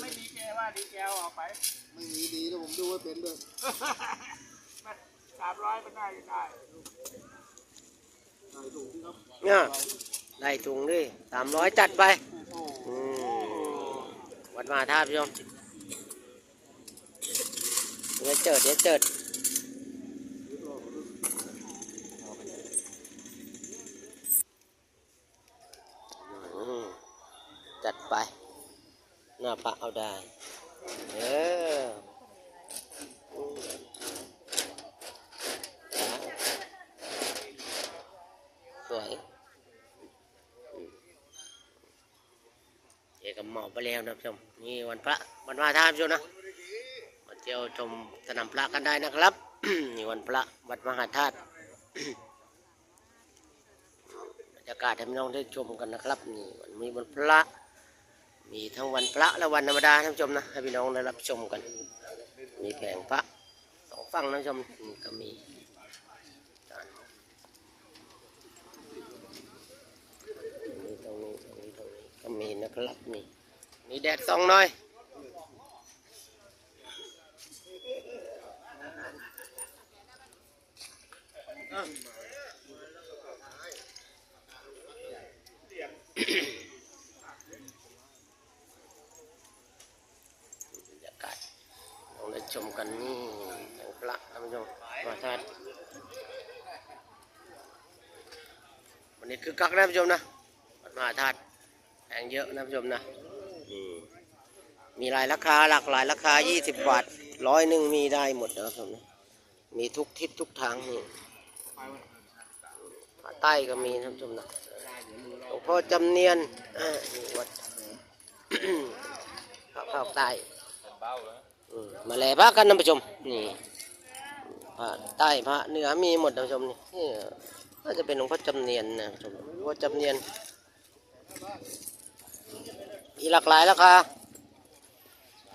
ไม่ดีแกว่าดีแกเอาออกไปไม่มีดีแล้วผมดูว่าเป็นด้วยสามร้อยมันได้ก็ได้ใส่ถุงที่ครับเนี่ยได้ถุงดิสามร้อยจัดไปโอ้โหอืมวัดมหาธาตุพี่ชมเดี๋ยวเจิดเดี๋ยวเจิดอืมจัดไป หน้าพระเอาได้ เอออืมสวยเอกหมอบไปแล้วนะผู้ชมนี่วันพระวันมาท่านผู้ชมนะมาเที่ยวชมสนามพระกันได้นะครับนี่วันพระวัดมหาธาตุบรรยากาศให้พี่น้องได้ชมกันนะครับ นี่วันมีวันพระ มีทั้งวันพระและวันธรรมดาท่านผู้ชมนะให้พี่น้องได้รับชมกัน มีแผงพระสองฝั่งท่านผู้ชมก็มีตรงนี้ตรงนี้ตรงนี้ก็มีนะครับนี่มีแดดส่องหน่อยบรรยากาศลองได้ ชมกันนี่แสงพระท่านผู้ชมมาทานวันนี้คือกักนะท่านผู้ชมนะมหาธาตุแพงเยอะนะผู้ชมนะมมีหลายราคาหลากหลายราคา 20 บาทร้อยหนึ่งมีได้หมดนะครับผมนะมีทุกทิศทุกทางนี่ภาใต้ก็มีนผู้ชมนะหลวงพ่อจำเนียนวัดภาคใต้ มาแลพระกันนะผู้ชมนี่ภาคใต้พระเหนือมีหมดนะผู้ชมนี่น่าจะเป็นหลวงพ่อจำเนียนนะผู้ชมหลวงพ่อจำเนียนมีหลากหลายราคา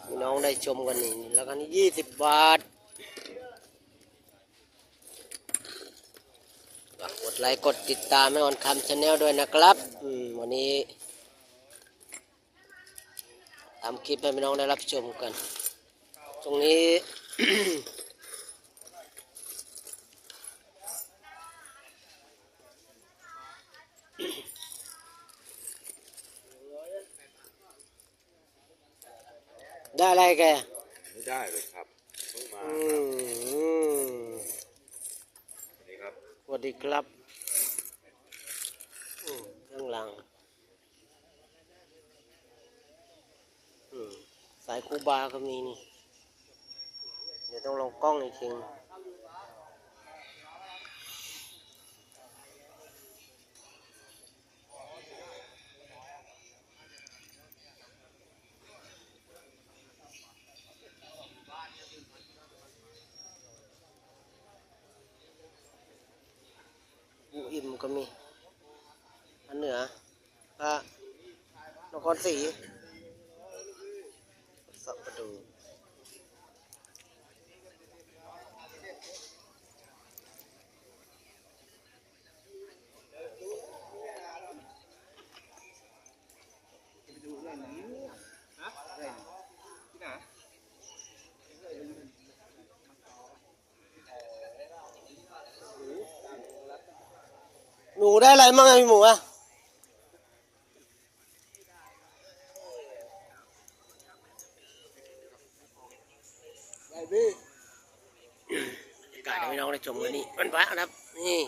พี่น้องได้ชมกันนี่แล้วกันนี้ยี่สิบบาทกดไลค์กดติดตามให้ออนคำชาแนลด้วยนะครับวันนี้ทำคลิปให้พี่น้องได้รับชมกัน ตรงนี้ ได้อะไรแกไม่ได้เลยครับเพิ่งมาอืมวันนี้ครับสวัสดีครับอืมข้างหลังอืมสายคูบาก็มีนี่เดี๋ยวต้องลองกล้องอีกทีอูอิ่มก็มี อันเหนือพระนครศรีสับประดู หนูได้อะไรมั่งอะพี่หมูอะได้พี่บรรยากาศให้พี่น้องได้ชมกันนี่วันพระนะครับ นี่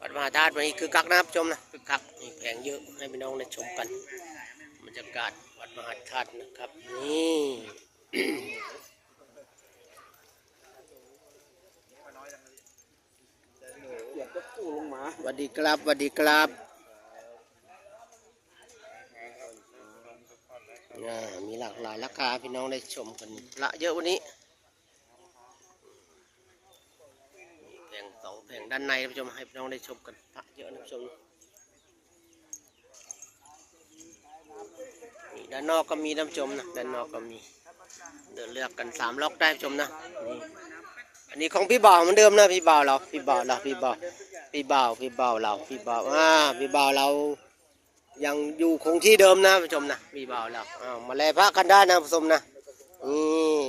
วัดมหาธาตุวันนี้คือคักนะครับชมนะคือคักนี่แผงเยอะให้พี่น้องได้ชมกัน บรรยากาศวัดมหาธาตุนะครับ นี่เหยียบจะกู้ลงมาสวัสดีครับสวัสดีครับอ่มีหลากหลายราคาพี่น้องได้ชมกันพระเยอะวันนี้มีแผงสองแผงด้านในท่านผู้ชมให้พี่น้องได้ชมกันพระเยอะนะท่านผู้ชม นี่ด้านนอกก็มีนผู้ชมนะด้านนอกก็มีเดินเลือกกันสามล็อกได้ชมนะนี่อันนี้ของพี่บ่าวเหมือนเดิมนะพี่บ่าวเราพี่บ่าวเราพี่บ่าวพี่บ่าวพี่บ่าวเราพี่บ่าวอ่าพี่บ่าวเรายังอยู่คงที่เดิมนะผู้ชมนะมีเบาแล้วอ้าวมาแลพระกันได้นะผู้ชมนะนี่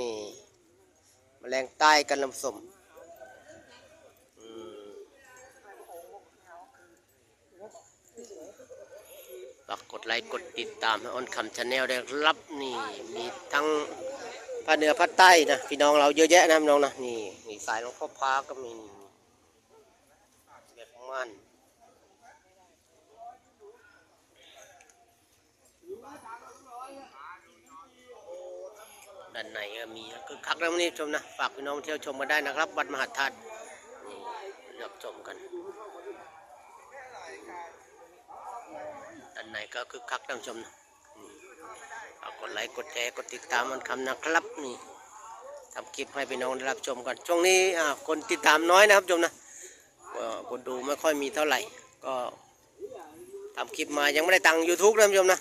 แมลงใต้กันลำสม ฝากกดไลค์กดติดตามให้ออนคำชาแนลด้รับนี่มีทั้งภาคเหนือภาคใต้นะพี่น้องเราเยอะแยะนะพี่น้องนะนี่นี่สายหลวงพ่อพาก็มีแบบมันด้านในก็มีคือคักแล้วนนี้ชมนะ ฝากพี่น้องเที่ยวชมกันได้นะครับ วัดมหาธาตุนี่รับชมกัน ด้านก็คือคักท่านชมนะนี่ฝากดไลค์กดแชร์กดติดตามมันคำนะครับนี่ทำคลิปให้พี่น้องได้รับชมกันช่วงนี้คนติดตามน้อยนะครับชมนะก็คนดูไม่ค่อยมีเท่าไหร่ ก็ทำคลิปมายังไม่ได้ตังค์ยูทูบนะท่านชมนะ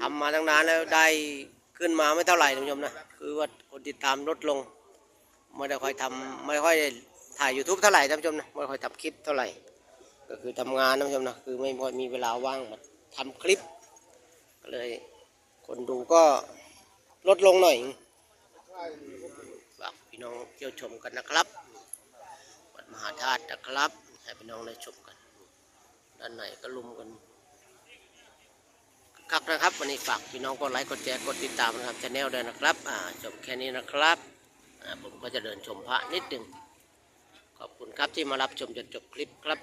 ทำมาตั้งนานแล้วได้ขึ้นมาไม่เท่าไหร่ท่านชมนะคือว่าคนติดตามลดลงไม่ได้ค่อยทำไม่ค่อยได้ถ่าย YouTube เท่าไหร่ท่านชมนะไม่ค่อยทำคลิปเท่าไหร่ก็คือทำงานท่านชมนะคือไม่ค่อยมีเวลาว่างมา ทำคลิป ก็เลย คนดูก็ลดลงหน่อยฝากพี่น้องเที่ยวชมกันนะครับ วัดมหาธาตุนะครับ ให้พี่น้องได้ชมกัน ด้านในก็ลุมกันครับนะครับ วันนี้ฝากพี่น้องกดไลค์กดแชร์กดติดตามนะครับช anel ด้วยนะครับอ่าจบแค่นี้นะครับอ่าผมก็จะเดินชมพระนิดหนึ่งขอบคุณครับที่มารับชมจนจบคลิปครับ